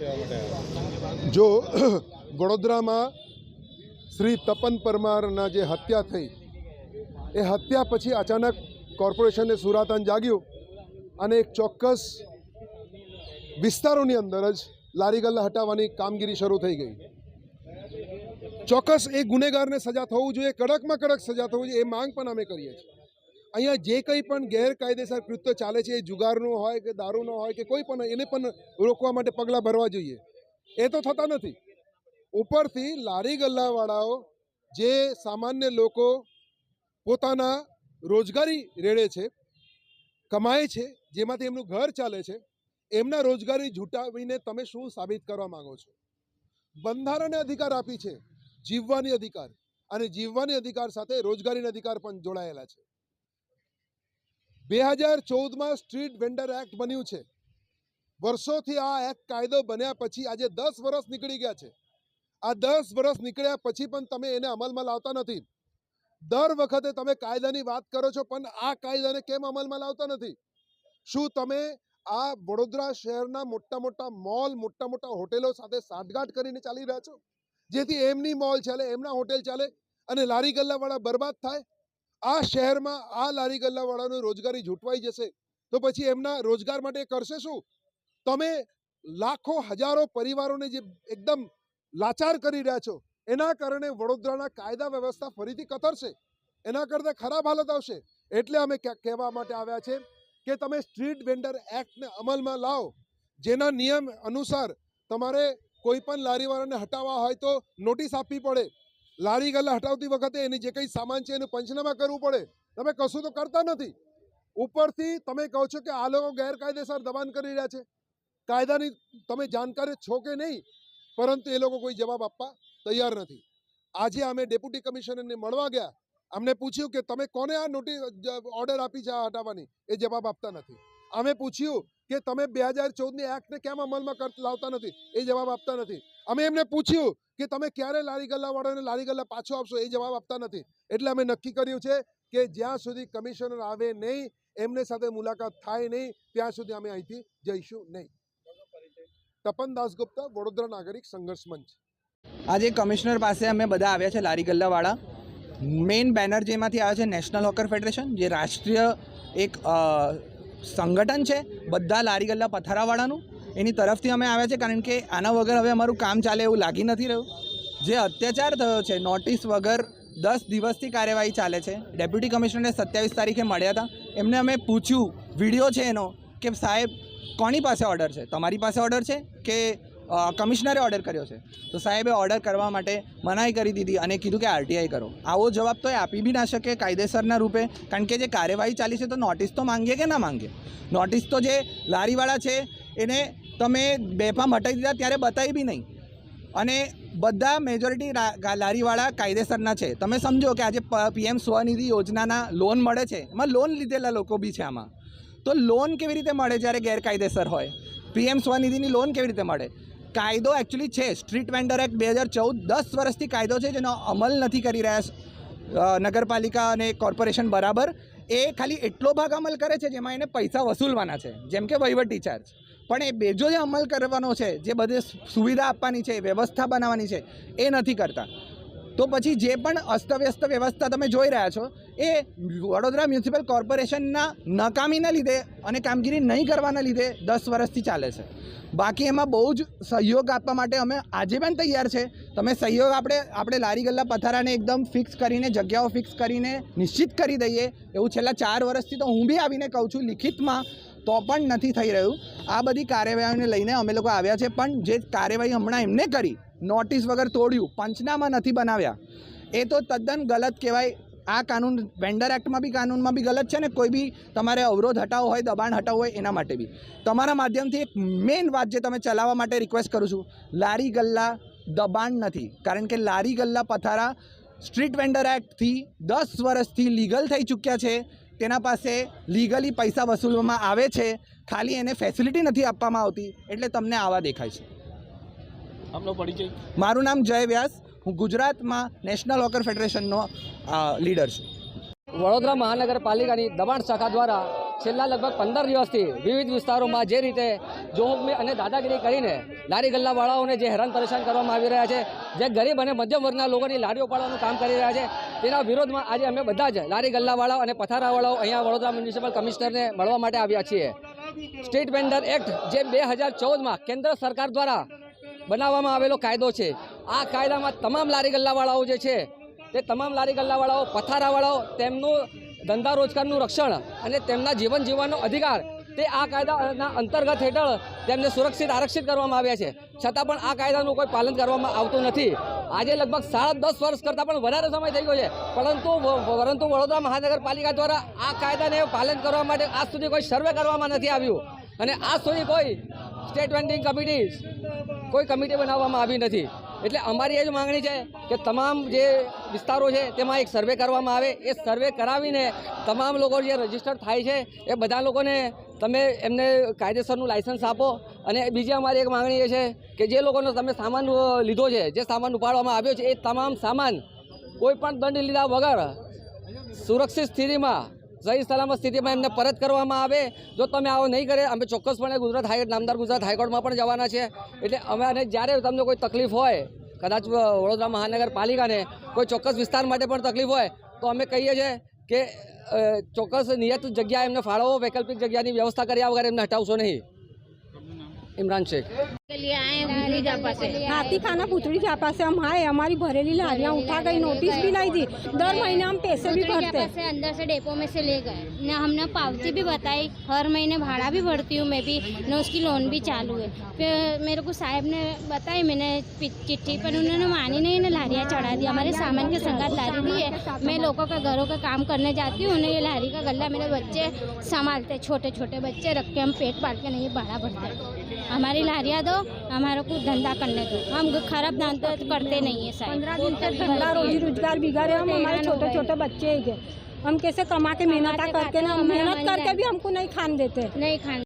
જો વડોદરામાં શ્રી તપન પરમારના જે હત્યા થઈ, એ હત્યા પછી અચાનક કોર્પોરેશને સુરાતાન જાગ્યું અને એક ચોક્કસ વિસ્તારોની અંદર જ લારી ગલ્લા હટાવવાની કામગીરી શરૂ થઈ ગઈ. ચોક્કસ એ ગુનેગારને સજા થવું જોઈએ, કડકમાં કડક સજા થવું જોઈએ, એ માંગ પણ અમે કરીએ છીએ. અહીંયા જે કંઈ પણ ગેરકાયદેસર કૃત્ય ચાલે છે, એ જુગારનું હોય કે દારૂનો હોય કે કોઈ પણ, એને પણ રોકવા માટે પગલાં ભરવા જોઈએ. એ તો થતા નથી. ઉપરથી લારી ગલ્લાવાળાઓ જે સામાન્ય લોકો પોતાના રોજગારી રેડે છે, કમાય છે, જેમાંથી એમનું ઘર ચાલે છે, એમના રોજગારી ઝૂંટાવીને તમે શું સાબિત કરવા માંગો છો? બંધારણે અધિકાર આપી છે, જીવવાની અધિકાર. અને જીવવાની અધિકાર સાથે રોજગારીના અધિકાર પણ જોડાયેલા છે. બે હજાર ચૌદમાં સ્ટ્રીટ વેન્ડર એક્ટ બન્યું છે. વર્ષોથી આ એક્ટ કાયદો બન્યા પછી આજે દસ વર્ષ નીકળી ગયા છે. આ દસ વર્ષ નીકળ્યા પછી પણ તમે એને અમલમાં લાવતા નથી. દર વખતે તમે કાયદાની વાત કરો છો, પણ આ કાયદાને કેમ અમલમાં લાવતા નથી? શું તમે આ વડોદરા શહેરના મોટા મોટા મોલ, મોટા મોટા હોટેલો સાથે સાંઠગાંઠ કરીને ચાલી રહ્યા છો? જેથી એમની મોલ ચાલે, એમના હોટેલ ચાલે અને લારી ગલ્લાવાળા બરબાદ થાય? આ શહેરમાં આ લારી ગલ્લાવાળાનું રોજગારી ઝૂંટવાઈ જશે, તો પછી એમના રોજગાર માટે કરશે શું? તમે લાખો, હજારો પરિવારોને જે એકદમ લાચાર કરી રહ્યા છો, એના કારણે વડોદરાના કાયદા વ્યવસ્થા ફરીથી કતરશે, એના કરતાં ખરાબ હાલત આવશે. એટલે અમે કહેવા માટે આવ્યા છે કે તમે સ્ટ્રીટ વેન્ડર એક્ટને અમલમાં લાવો, જેના નિયમ અનુસાર તમારે કોઈ પણ લારીવાળાને હટાવવા હોય તો નોટિસ આપવી પડે. લારી ગલ્લા હટાવતી વખતે એની જે કંઈ સામાન છે એનું પંચનામા કરવું પડે. તમે કશું તો કરતા નથી. ઉપરથી તમે કહો છો કે આ લોકો ગેરકાયદેસર દબાણ કરી રહ્યા છે. કાયદાની તમે જાણકારી છો કે નહીં? પરંતુ એ લોકો કોઈ જવાબ આપવા તૈયાર નથી. આજે અમે ડેપ્યુટી કમિશનરને મળવા ગયા. અમને પૂછ્યું કે તમે કોને આ નોટિસ ઓર્ડર આપી છે આ હટાવવાની? એ જવાબ આપતા નથી. અમે પૂછ્યું કે તમે બે હજાર ચૌદની એક્ટને કેમ અમલમાં લાવતા નથી? એ જવાબ આપતા નથી. અમે એમને પૂછ્યું કે તમે ક્યારે લારી ગલ્લાવાળાને લારી ગલ્લા પાછો આપશો? એ જવાબ આપતા નથી. એટલે અમે નક્કી કર્યું છે કે જ્યાં સુધી કમિશનર આવે નહીં, એમને સાથે મુલાકાત થાય નહીં, ત્યાં સુધી અમે અહીંથી જઈશું નહીં. તપન દાસગુપ્તા, વડોદરા નાગરિક સંઘર્ષ મંચ. આજે કમિશનર પાસે અમે બધા આવ્યા છે લારી ગલ્લાવાળા મેઇન બેનર જેમાંથી આવે છે નેશનલ હોકર ફેડરેશન, જે રાષ્ટ્રીય એક સંગઠન છે, બધા લારી ગલ્લા પથારાવાળાનું. એની તરફથી અમે આવ્યા છે, કારણ કે આના વગર હવે અમારું કામ ચાલે એવું લાગી નથી રહ્યું. જે અત્યાચાર થયો છે નોટિસ વગર દસ દિવસથી કાર્યવાહી ચાલે છે. ડેપ્યુટી કમિશનરને સત્યાવીસ તારીખે મળ્યા હતા. એમને અમે પૂછ્યું, વીડિયો છે એનો? કે, સાહેબ, કોની પાસે ઓર્ડર છે? તમારી પાસે ઓર્ડર છે કે કમિશનરે ઓર્ડર કર્યો છે? તો સાહેબે ઓર્ડર કરવા માટે મનાઈ કરી દીધી અને કીધું કે, આરટીઆઈ કરો. આવો જવાબ તો એ આપી બી ના શકે કાયદેસરના રૂપે, કારણ કે જે કાર્યવાહી ચાલી છે તો નોટિસ તો માંગીએ કે ના માંગીએ નોટિસ તો જે લારીવાળા છે, એને તમે બેફામ હટાવી દીધા ત્યારે બતાવી બી નહીં. અને બધા મેજોરિટી લારીવાળા કાયદેસરના છે. તમે સમજો કે આજે પીએમ સ્વનિધિ યોજનાના લોન મળે છે. એમાં લોન લીધેલા લોકો બી છે આમાં. તો લોન કેવી રીતે મળે જ્યારે ગેરકાયદેસર હોય? પીએમ સ્વનિધિની લોન કેવી રીતે મળે? કાયદો એકચ્યુઅલી છે. સ્ટ્રીટ વેન્ડર એક્ટ બે હજાર ચૌદ દસ વર્ષથી કાયદો છે જેનો અમલ નથી કરી રહ્યા નગરપાલિકા અને કોર્પોરેશન બરાબર. એ ખાલી એટલો ભાગ અમલ કરે છે જેમાં એને પૈસા વસૂલવાના છે. જેમ કે વહીવટી ચાર્જ પણ એ બેજો જે અમલ કરવાનો છે, જે બધે સુવિધા આપવાની છે, વ્યવસ્થા બનાવવાની છે, એ નથી કરતા. તો પછી જે પણ અસ્તવ્યસ્ત વ્યવસ્થા તમે જોઈ રહ્યા છો, એ વડોદરા મ્યુનિસિપલ કોર્પોરેશનના નકામીના લીધે અને કામગીરી નહીં કરવાના લીધે દસ વર્ષથી ચાલે છે. બાકી એમાં બહુ જ સહયોગ આપવા માટે અમે આજે પણ તૈયાર છે. તમે સહયોગ આપણે આપણે લારી ગલ્લા પથારાને એકદમ ફિક્સ કરીને, જગ્યાઓ ફિક્સ કરીને નિશ્ચિત કરી દઈએ. એવું છેલ્લા ચાર વર્ષથી તો હું બી આવીને કહું છું, લિખિતમાં તો પણ નથી થઈ રહ્યું. આ બધી કાર્યવાહીને લઈને અમે લોકો આવ્યા છે, પણ જે કાર્યવાહી હમણાં એમને કરી નોટિસ વગર તોડ્યું, પંચનામા નથી બનાવ્યા. એ તો તદ્દન ગલત કહેવાય. આ કાનૂન વેન્ડર એક્ટમાં બી, કાનૂનમાં બી ગલત છે ને, કોઈ બી તમારે અવરોધ હટાવવો હોય, દબાણ હટાવવું હોય, એના માટે બી. તમારા માધ્યમથી એક મેઇન વાત જે તમે ચલાવવા માટે રિક્વેસ્ટ કરું છું, લારી ગલ્લા દબાણ નથી. કારણ કે લારી ગલ્લા પથારા સ્ટ્રીટ વેન્ડર એક્ટથી દસ વર્ષથી લીગલ થઈ ચૂક્યા છે. તેના પાસે લીગલી પૈસા વસૂલવામાં આવે છે. ખાલી એને ફેસિલિટી નથી આપવામાં આવતી એટલે તમને આવા દેખાય છે. આપનો પરિચય? મારું નામ જય વ્યાસ હું ગુજરાતમાં નેશનલ હોકર ફેડરેશનનો લીડર છું. વડોદરા મહાનગરપાલિકાની દબાણ શાખા દ્વારા છેલ્લા લગભગ પંદર દિવસથી વિવિધ વિસ્તારોમાં જે રીતે જોહુકમી અને દાદાગીરી કરીને લારી ગલ્લાવાળાઓને જે હેરાન પરેશાન કરવામાં આવી રહ્યા છે, જે ગરીબ અને મધ્યમ વર્ગના લોકોની લારીઓ પાડવાનું કામ કરી રહ્યા છે, તેના વિરોધમાં આજે અમે બધા જ લારી ગલ્લાવાળાઓ અને પથારાવાળાઓ અહીંયા વડોદરા મ્યુનિસિપલ કમિશનરને મળવા માટે આવ્યા છીએ. સ્ટ્રીટ વેન્ડર એક્ટ જે બે હજાર ચૌદમાં કેન્દ્ર સરકાર દ્વારા બનાવવામાં આવેલો કાયદો છે, આ કાયદામાં તમામ લારી ગલ્લાવાળાઓ જે છે, તે તમામ લારી ગલ્લાવાળાઓ, પથારાવાળાઓ તેમનું ધંધા રોજગારનું રક્ષણ અને તેમના જીવન જીવવાનો અધિકાર તે આ કાયદાના અંતર્ગત હેઠળ તેમને સુરક્ષિત, આરક્ષિત કરવામાં આવ્યા છે. છતાં પણ આ કાયદાનું કોઈ પાલન કરવામાં આવતું નથી. આજે લગભગ સાડા દસ વર્ષ કરતાં પણ વધારે સમય થઈ ગયો છે. પરંતુ પરંતુ વડોદરા મહાનગરપાલિકા દ્વારા આ કાયદાને પાલન કરવા માટે આજ સુધી કોઈ સર્વે કરવામાં નથી આવ્યું. અને આજ સુધી કોઈ સ્ટેટ વેન્ડિંગ કમિટી, કોઈ કમિટી બનાવવામાં આવી નથી. એટલે અમારી એ જ માંગણી છે કે તમામ જે વિસ્તારો છે, તેમાં એક સર્વે કરવામાં આવે. એ સર્વે કરાવીને તમામ લોકો જે રજિસ્ટર થાય છે, એ બધા લોકોને તમે એમને કાયદેસરનું લાયસન્સ આપો. અને બીજી અમારી એક માંગણી એ છે કે જે લોકોનો તમે સામાન લીધો છે, જે સામાન ઉપાડવામાં આવ્યો છે, એ તમામ સામાન કોઈ પણ દંડ લીધા વગર સુરક્ષિત સ્થિતિમાં સહી સલામત સ્થિતિમાં એમને પરત કરવામાં આવે. જો તમે આવો નહીં કરે, અમે ચોક્કસપણે ગુજરાત હાઈ નામદાર ગુજરાત હાઈકોર્ટમાં પણ જવાના છે. એટલે અમે અને જ્યારે તમને કોઈ તકલીફ હોય, કદાચ વડોદરા મહાનગરપાલિકાને કોઈ ચોક્કસ વિસ્તાર માટે પણ તકલીફ હોય, તો અમે કહીએ છીએ કે ચોક્કસ નિયત જગ્યા એમને ફાળવો, વૈકલ્પિક જગ્યાની વ્યવસ્થા કર્યા વગર એમને હટાવશો નહીં. इमरान शेख। आए हाथी खाना भूतड़ी चापा से। हम आए हमारी भरेली लाड़िया उठा गई नोटिस भी लाई थी दर महीने हम पैसे भी भरते। हैं अंदर से डेपो में से ले गए। न हमने पावती भी बताई हर महीने भाड़ा भी भरती हूँ मैं भी न उसकी लोन भी चालू है। फिर मेरे को साहब ने बताई मैंने चिट्ठी पर उन्होंने मानी नहीं ना चढ़ा दी। हमारे सामान के संगात लारी दी है। मैं लोगों का घरों का काम करने जाती हूँ उन्हें ये लाड़ी का गला मेरे बच्चे संभालते छोटे छोटे बच्चे रख के हम पेट पाल के नहीं भाड़ा भरते। हमारी लारियाँ दो हमारे को धंधा करने दो हम खराब धंधा करते नहीं है साहब पंद्रह दिन से धंधा रोजी रोजगार बिगाड़े हम हमारे छोटे छोटे बच्चे हैं हम कैसे कमा के मेहनत करके ना मेहनत करके भी हमको नहीं खान देते नहीं खान